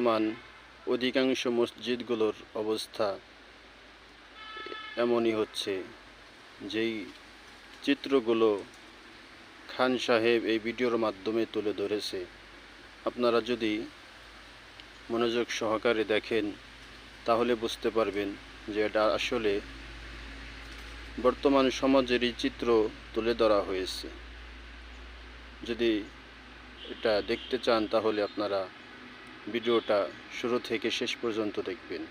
বর্তমান অধিকাংশ মসজিদগুলোর অবস্থা এমনই হচ্ছে, যেই চিত্রগুলো খান সাহেব এই ভিডিওর মাধ্যমে তুলে ধরেছে। আপনারা যদি মনোযোগ সহকারে দেখেন, তাহলে বুঝতে পারবেন যে এটা আসলে বর্তমান সমাজেরই চিত্র তুলে ধরা হয়েছে। যদি এটা দেখতে চান, তাহলে আপনারা ভিডিওটা শুরু থেকে শেষ পর্যন্ত দেখবেন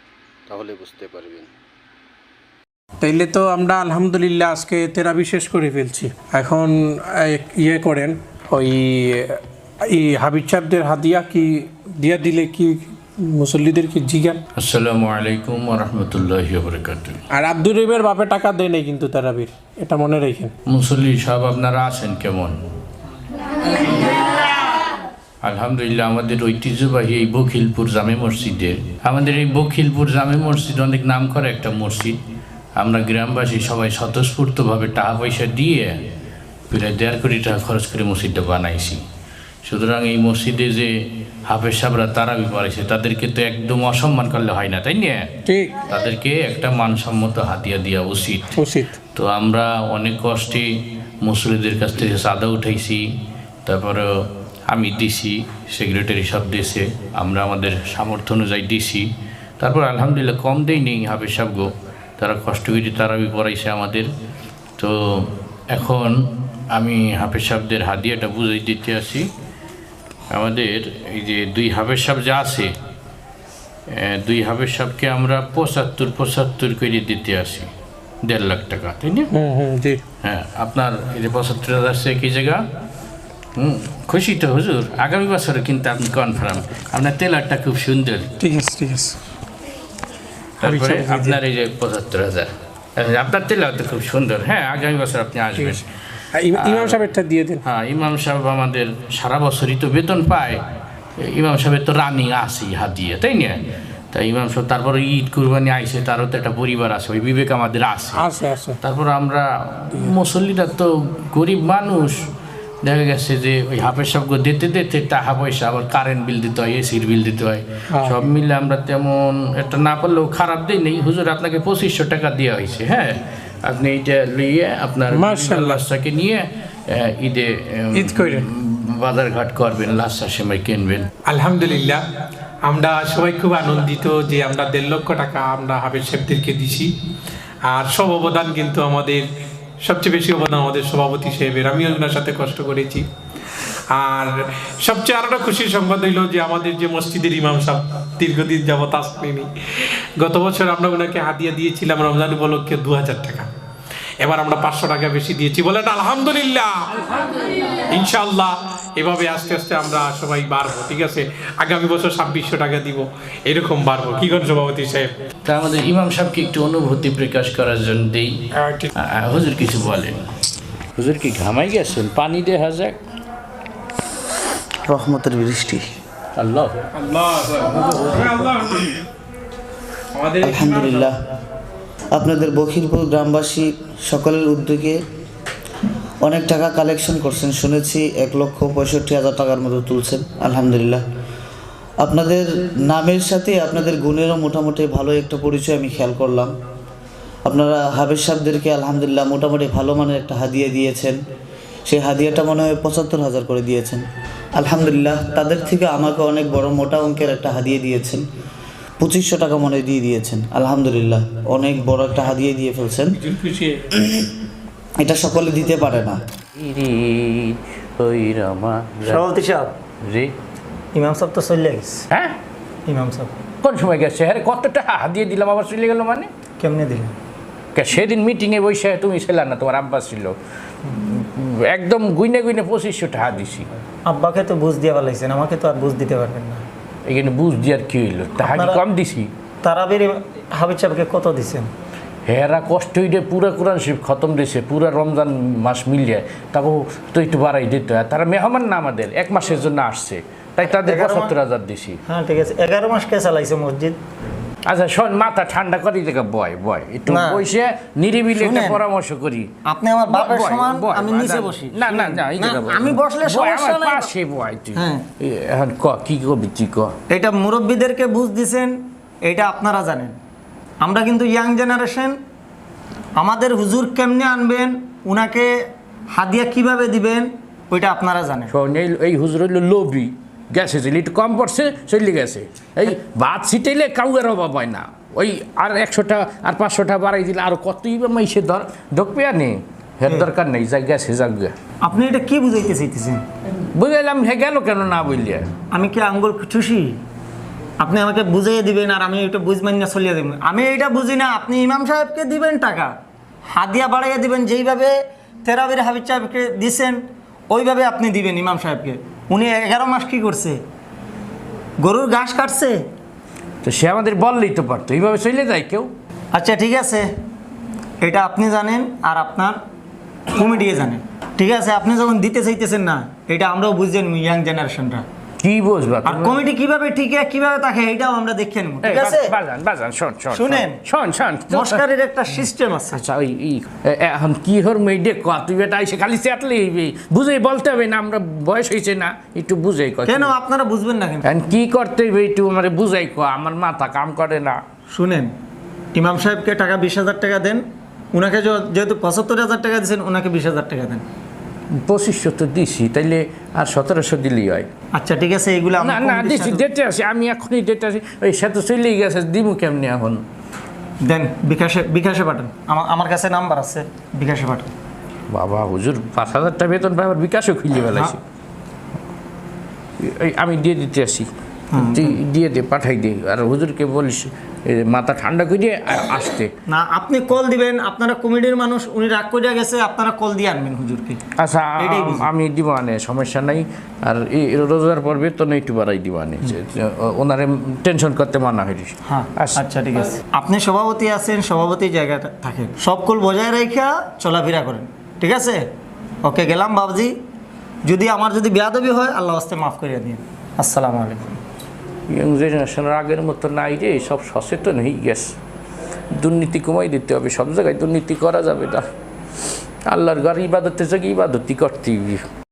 তাহলে বুঝতে পারবেন। তাইলে তো আমরা আলহামদুলিল্লাহ আজকে তেরাবি শেষ করে ফেলছি। এখন ইয়ে করেন ওই এই হাবিব সাহেবদের হাদিয়া কি দিয়া দিলে কি মুসল্লিদেরকে জিগান? আসসালামু আলাইকুম রহমতুল্লাহ আর আব্দুর রহিমের বাপে টাকা দেয় নাই কিন্তু তেরাবির এটা মনে রাখেন। মুসল্লি সাহেব আপনারা আছেন কেমন? আলহামদুলিল্লাহ আমাদের ঐতিহ্যবাহী এই বখিলপুর জামে মসজিদের আমাদের এই বখিলপুর জামে মসজিদ অনেক নাম করা একটা মসজিদ। আমরা গ্রামবাসী সবাই স্বতঃস্ফূর্তভাবে টাকা পয়সা দিয়ে প্রায় দেড় কোটি টাকা খরচ করে মসজিদটা বানাইছি। সুতরাং এই মসজিদে যে হাফেজ সাহরা তারাবি পড়াইছে তাদেরকে তো একদম অসম্মান করলে হয় না তাই না? ঠিক। তাদেরকে একটা মানসম্মত হাতিয়া দেওয়া উচিত। উচিত। তো আমরা অনেক কষ্টে মুসলিদের কাছ থেকে চাঁদা উঠাইছি তারপরে আমি ডিসি সেক্রেটারি সব দেশে আমরা আমাদের সামর্থ্য অনুযায়ী ডিসি তারপর আলহামদুলিল্লাহ কম দেই নেই হাফেজ সাহেবগো তারা কষ্ট করে তারাবি পড়াইছে আমাদের। তো এখন আমি হাফেজ সাহেবদের হাদিয়াটা বুঝাই দিতে আসি। আমাদের এই যে দুই হাফেজ সাহেব যা আছে দুই হাফেজ সাহেবকে আমরা পঁচাত্তর পঁচাত্তর করে দিতে আসি। দেড় লাখ টাকা তাই না? হ্যাঁ আপনার এই যে পঁচাত্তর হাজার সে কি জায়গা? হুম খুশি তো হুজুর। আগামী বছরে কিন্তু আপনি কনফার্ম আপনার তেলারটা খুব সুন্দর। ঠিক আছে ঠিক আছে। তারপরে। আপনার এই যে পঁচাত্তর হাজার। আপনার তেলার তো খুব সুন্দর। হ্যাঁ আগামী বছর আপনি আসবেন। ইমাম সাহেবেরটা দিয়ে দিন। হ্যাঁ ইমাম সাহেব আমাদের সারা বছরই তো বেতন পায়। ইমাম সাহেবের তো রানিং আসি হাত দিয়ে তাই না? তাই ইমাম সাহেব তারপরে ঈদ কুরবানি আইসে তারও তো একটা পরিবার আছে ওই বিবেক আমাদের আছে। আছে আছে। তারপর আমরা মুসল্লিরা তো গরিব মানুষ। দেখা গেছে যে ওই হাফের সব দিতে দিতে টাকা পয়সা আবার কারেন্ট বিল দিতে হয় এসির বিল দিতে হয় হ্যাঁ। সব মিলে আমরা তেমন একটা না পারলেও খারাপ দিই নেই হুজুর আপনাকে পঁচিশশো টাকা দেওয়া হয়েছে হ্যাঁ আপনি এইটা নিয়ে আপনার। লাশটাকে নিয়ে ঈদে ঈদ কইরেন। বাজারঘাট করবেন লাশটা সময় কিনবেন আলহামদুলিল্লাহ আমরা সবাই খুব আনন্দিত যে আমরা দেড় লক্ষ টাকা আমরা হাফেজ সাহেবদেরকে দিছি আর সব অবদান কিন্তু আমাদের সবচেয়ে বেশি অবদান আমাদের সভাপতি সাহেবের আমিও ওনার সাথে কষ্ট করেছি। আর সবচেয়ে আরোটা খুশির সংবাদ হইল যে আমাদের যে মসজিদের ইমাম সাহেব, দীর্ঘদিন যাবত আসলেনি গত বছর আমরা ওনাকে হাতিয়া দিয়েছিলাম রমজান উপলক্ষে দু হাজার টাকা। এবার আমরা পাঁচশো টাকা বেশি দিয়েছি বলেন আলহামদুলিল্লাহ। ইনশাল্লাহ এভাবে আস্তে আস্তে আমরা সবাই বাড়বো ঠিক আছে? আগামী বছর ছাব্বিশশো টাকা দিব এরকম বাড়বো। কি করেন সভাপতি সাহেব? তা আমাদের ইমাম সাহেবকে একটু অনুভূতি প্রকাশ করার জন্য দিই। হুজুর কিছু বলেন। হুজুর কি ঘামাই গেছেন? পানি দেখা যাক। রহমতের বৃষ্টি। আল্লাহ। আমাদের আলহামদুলিল্লাহ। আপনাদের বখিরপুর গ্রামবাসী সকলের উদ্যোগে অনেক টাকা কালেকশন করছেন, শুনেছি এক লক্ষ পঁয়ষট্টি হাজার টাকার মতো তুলছেন, আলহামদুলিল্লাহ। আপনাদের নামের সাথে আপনাদের গুণেরও মোটামুটি ভালো একটা পরিচয় আমি খেয়াল করলাম। আপনারা হাবেজ সাহেবদেরকে আলহামদুলিল্লাহ মোটামুটি ভালো মানের একটা হাদিয়া দিয়েছেন। সেই হাদিয়াটা মনে হয় পঁচাত্তর হাজার করে দিয়েছেন। আলহামদুলিল্লাহ, তাদের থেকে আমাকে অনেক বড় মোটা অঙ্কের একটা হাদিয়ে দিয়েছেন। পঁচিশশো টাকা মনে দিয়ে দিয়েছেন। আলহামদুলিল্লাহ। অনেক বড় একটা হাদিয়ে দিয়ে ফেলছেন। এটা সকলে দিতে পারে না। সভাপতি সাহেব। জি। ইমাম সাহেব তো চলে গেছে। হ্যাঁ? ইমাম সাহেব। কোন সময় গেছে? হ্যাঁ কত টাকা হাত দিয়ে দিলাম আবার চলে গেল মানে? কেমনে দিলেন? কে সেদিন মিটিংয়ে বসে তুমি ছিল না তোমার আব্বা ছিল। একদম গুইনে গুইনে পঁচিশশো টাকা দিছি আব্বাকে তো বুঝ দিয়ে ফেলাইছেন আমাকে তো আর বুঝ দিতে পারবেন না। এখানে বুঝ দিয়ার কি হইল? তাহাকে কি কম দিছি। তারাবির হাবিব সাহেবকে কত দিছেন? হেরা কষ্ট হইলে পুরা কোরআন শিব খতম দিয়েছে পুরা রমজান মাস মিলিয়ে। তাকে তো একটু বাড়াই দিতে হয়। তারা মেহমান না আমাদের এক মাসের জন্য আসছে। তাই তাদের সত্তর পঁচাত্তর হাজার দিছি। হ্যাঁ ঠিক আছে। এগারো মাস কে চালাইছে মসজিদ? আচ্ছা শোন মাথা ঠান্ডা করি দেখে বয় বয় একটু। বসে নিরিবিলি একটা পরামর্শ করি আপনি আমার বাপের সমান আমি নিচে বসি না না না এই। আমি বসলে সমস্যা নাই। পাশে বয় তুই হ্যাঁ। এখন ক কি কবি তুই ক এটা মুরব্বীদেরকে বুঝ দিছেন এটা আপনারা জানেন আমরা কিন্তু ইয়াং জেনারেশন আমাদের হুজুর কেমনে আনবেন উনাকে হাদিয়া কীভাবে দিবেন ওইটা আপনারা জানেন এই এই হুজুর হইল লোভি গেছে চলে একটু কম পড়ছে চলে গেছে। এই ভাত ছিটাইলে কাউয়ের অভাব হয় না। ওই আর একশোটা আর পাঁচশোটা বাড়াই দিলে আর কতই বা মাইসে ধর ঢুকবে আর নেই হের দরকার নেই যা গেছে যাক গে। আপনি এটা কি বুঝাইতে চাইতেছেন? বুঝাইলাম হে গেল কেন না বললিয়া আমি কি আঙ্গুল চুষি আপনি আমাকে বুঝিয়ে দিবেন আর আমি এটা বুঝবেন না চলিয়ে দেবেন আমি এটা বুঝি না আপনি ইমাম সাহেবকে দিবেন টাকা। হাদিয়া বাড়াইয়া দিবেন যেইভাবে তেরাবির হাবিব সাহেবকে দিছেন ওইভাবে আপনি দিবেন ইমাম সাহেবকে। উনি এগারো মাস কি করছে? গরুর ঘাস কাটছে? তো সে আমাদের বললেই তো পারতো এইভাবে চলে যায় কেউ। আচ্ছা ঠিক আছে। এটা আপনি জানেন আর আপনার কমিটিকে জানেন। ঠিক আছে আপনি যখন দিতে চাইতেছেন না এটা আমরাও বুঝছেন ইয়াং জেনারেশনটা কি আর কমিটি কীভাবে ঠিক কীভাবে থাকে এটাও আমরা দেখে নেব ঠিক আছে? বাজান বাজান শোন শোন শুনেন। শোন শোন। মস্কারের একটা সিস্টেম আছে। আচ্ছা ওই এখন কি হর ক তুই বেটা এসে খালি চেটলে বুঝে বলতে হবে না আমরা বয়স হয়েছে না একটু বুঝে ক কেন? আপনারা বুঝবেন না কেন কি করতে হবে একটু আমার বুঝাই ক আমার মাথা কাম করে না। শুনেন ইমাম সাহেবকে টাকা বিশ হাজার টাকা দেন উনাকে যেহেতু পঁচাত্তর হাজার টাকা দিয়েছেন ওনাকে বিশ হাজার টাকা দেন। পঁচিশশো তো দিছি তাইলে আর সতেরোশো দিলেই হয়। আচ্ছা ঠিক আছে এইগুলো না না দিছি ডেটে আছি আমি এখনই ডেটে আছি। ওই সে তো চলেই গেছে দিমু কেমনি এখন? দেন বিকাশে বিকাশে পাঠান। আমার আমার কাছে নাম্বার আছে বিকাশে পাঠান। বাবা হুজুর পাঁচ হাজারটা বেতন পাই আবার বিকাশও খুলে ফেলাইছি। এই আমি দিয়ে দিতে আসি। দিয়ে দে পাঠাই দে। আর হুজুরকে বলিস মাথা ঠান্ডা করে আসতে। না আপনি কল দিবেন আপনারা কমিটির মানুষ উনি রাগ করে গেছে আপনারা কল দিয়ে আনবেন হুজুরকে। আচ্ছা আমি দিব আনে সমস্যা নাই। আর এই রোজগার পর বেতন একটু বাড়াই দিব আনে যে- যে ওনারে টেনশন করতে মানা হইলি হ্যাঁ আচ্ছা। আচ্ছা ঠিক আছে। আপনি সভাপতি আছেন সভাপতি জায়গাটা থাকেন। সব কুল বজায় রেখা চলাফেরা করেন। ঠিক আছে? ওকে গেলাম বাবজি যদি আমার যদি বেয়াদবি হয় আল্লাহ আস্তে মাফ করিয়া দিন আসসালামু আলাইকুম। ইয়ং জেনারেশনের আগের মতো নাই রে সব সচেতন হয়ে গেছে। দুর্নীতি কমাই দিতে হবে, সব জায়গায় দুর্নীতি করা যাবে না। আল্লাহর ঘর ইবাদতে জায়গায় ইবাদতি করতেই